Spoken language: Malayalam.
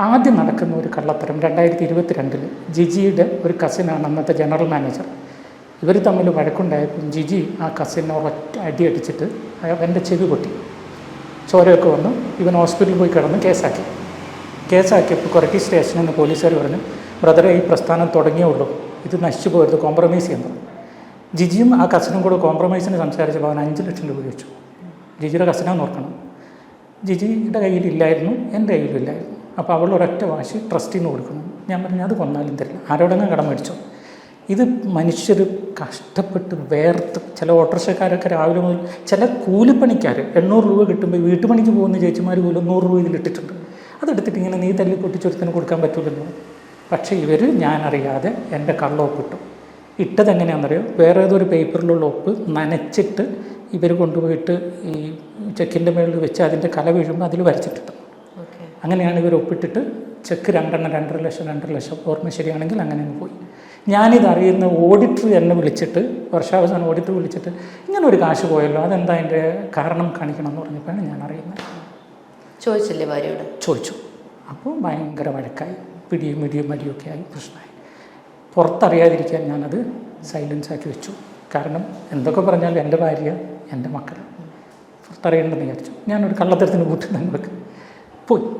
ആദ്യം നടക്കുന്ന ഒരു കള്ളത്തരം രണ്ടായിരത്തി ഇരുപത്തിരണ്ടിൽ ജിജിയുടെ ഒരു കസിനാണ് അന്നത്തെ ജനറൽ മാനേജർ ഇവർ തമ്മിൽ വഴക്കുണ്ടായപ്പോൾ ജിജി ആ കസിനെ ഒറ്റ അടിയടിച്ചിട്ട് അവന്റെ ചെവി പൊട്ടി. ചോരയൊക്കെ വന്നു. ഇവൻ ഹോസ്പിറ്റലിൽ പോയി കിടന്ന് കേസാക്കി. കേസാക്കിയപ്പോൾ കൊരട്ടി സ്റ്റേഷനിൽ നിന്ന് പോലീസുകാർ പറഞ്ഞു ബ്രദറെ ഈ പ്രസ്ഥാനം തുടങ്ങിയേ ഉള്ളൂ. ഇത് നശിച്ചു പോകരുത് കോംപ്രമൈസ് ചെയ്യുന്നത് ജിജിയും ആ കസിനും കൂടെ കോംപ്രമൈസിന് സംസാരിച്ചപ്പോൾ അവൻ അഞ്ച് ലക്ഷം രൂപ വെച്ചു ജിജിയുടെ കസിനാന്ന് ഓർക്കണം. ജിജിയുടെ കയ്യിലില്ലായിരുന്നു എന്റെ കയ്യിലില്ലായിരുന്നു അപ്പോൾ അവൾ ഒരൊറ്റ വാശി ട്രസ്റ്റിന് കൊടുക്കുന്നു. ഞാൻ പറഞ്ഞു അത് കൊന്നാലും തരില്ല. ആരോടെങ്കിലും കടം മേടിച്ചോ. ഇത് മനുഷ്യർ കഷ്ടപ്പെട്ട് വേർത്ത് ചില ഓട്ടോറിക്ഷക്കാരൊക്കെ രാവിലെ മുതൽ ചില കൂലിപ്പണിക്കാർ എണ്ണൂറ് രൂപ കിട്ടുമ്പോൾ വീട്ടുപണിക്ക് പോകുന്ന ചേച്ചിമാർ പോലും നൂറ് രൂപ ഇതിലിട്ടിട്ടുണ്ട് അതെടുത്തിട്ട് ഇങ്ങനെ നീ തല്ലി പൊട്ടിച്ചൊരുത്തിന് കൊടുക്കാൻ പറ്റില്ലല്ലോ പക്ഷേ ഇവർ ഞാനറിയാതെ എന്റെ കള്ളൊപ്പിട്ടു. ഇട്ടത് എങ്ങനെയാണെന്നറിയോ? വേറെ ഏതൊരു പേപ്പറിലുള്ള ഒപ്പ് നനച്ചിട്ട് ഇവർ കൊണ്ടുപോയിട്ട് ഈ ചെക്കിന്റെ മേളിൽ വെച്ച് അതിന്റെ കല വീഴുമ്പോൾ അതിൽ വരച്ചിട്ടിട്ടു. അങ്ങനെയാണ് ഇവർ ഒപ്പിട്ടിട്ട് ചെക്ക് രണ്ടെണ്ണം രണ്ടര ലക്ഷം രണ്ടര ലക്ഷം ഓർമ്മ ശരിയാണെങ്കിൽ അങ്ങനെ അങ്ങ് പോയി. ഞാനിത് അറിയുന്ന ഓഡിറ്റർ എന്നെ വിളിച്ചിട്ട് വർഷാവസാനം ഓഡിറ്റർ വിളിച്ചിട്ട് ഇങ്ങനെ ഒരു കാശ് പോയല്ലോ അതെന്താ അതിന്റെ കാരണം കാണിക്കണം എന്ന് പറഞ്ഞപ്പോഴാണ് ഞാൻ അറിയുന്നത്. ചോദിച്ചില്ലേ ഭാര്യയോട്? ചോദിച്ചു. അപ്പോൾ ഭയങ്കര വഴക്കായി. പിടിയും മിടിയും മടിയൊക്കെ ആയി പ്രശ്നമായി. പുറത്തറിയാതിരിക്കാൻ ഞാനത് സൈലൻസ് ആക്കി വെച്ചു. കാരണം എന്തൊക്കെ പറഞ്ഞാലും എന്റെ ഭാര്യ എന്റെ മക്കൾ പുറത്തറിയണമെന്ന് വിചാരിച്ചു. ഞാനൊരു കള്ളത്തരത്തിന് കൂട്ടി നിങ്ങൾക്ക് പോയി.